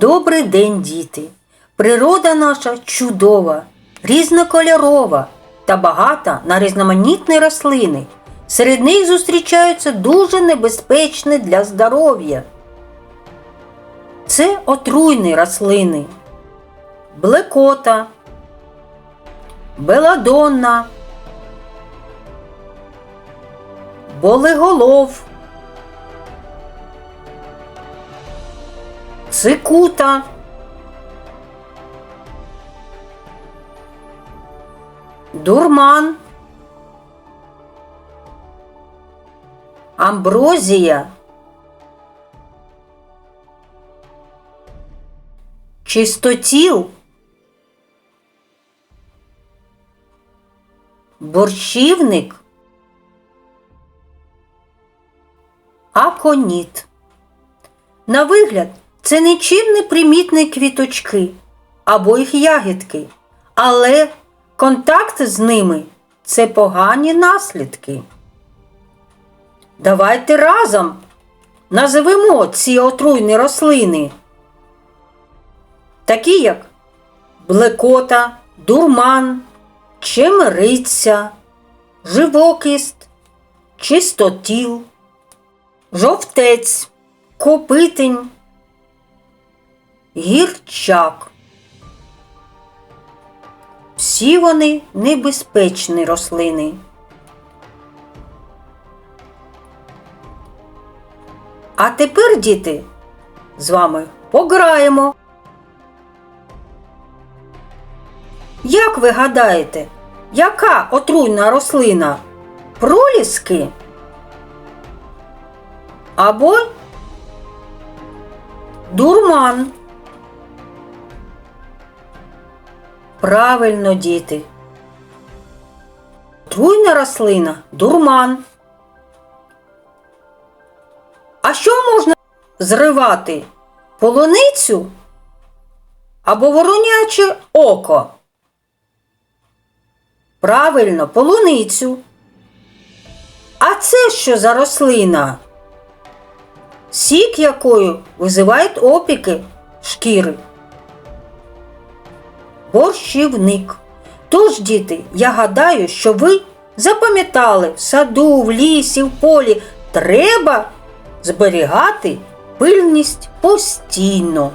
Добрий день, діти! Природа наша чудова, різнокольорова та багата на різноманітні рослини. Серед них зустрічаються дуже небезпечні для здоров'я. Це отруйні рослини. Блекота, беладонна, болеголов, цикута, дурман, амброзія, чистотіл, борщівник, аконіт. На вигляд, це нічим не примітні квіточки або їх ягідки, але контакт з ними це погані наслідки. Давайте разом називемо ці отруйні рослини, такі як блекота, дурман, чемериця, живокіст, чистотіл, жовтець, копитень, гірчак. Всі вони небезпечні рослини. А тепер, діти, з вами пограємо. Як ви гадаєте, яка отруйна рослина? Проліски? Або дурман? Правильно, діти. Отруйна рослина дурман. А що можна зривати? Полуницю або вороняче око? Правильно, полуницю. А це що за рослина? Сік якою визивають опіки шкіри. Борщівник. Тож, діти, я гадаю, що ви запам'ятали в саду, в лісі, в полі треба зберігати пильність постійно.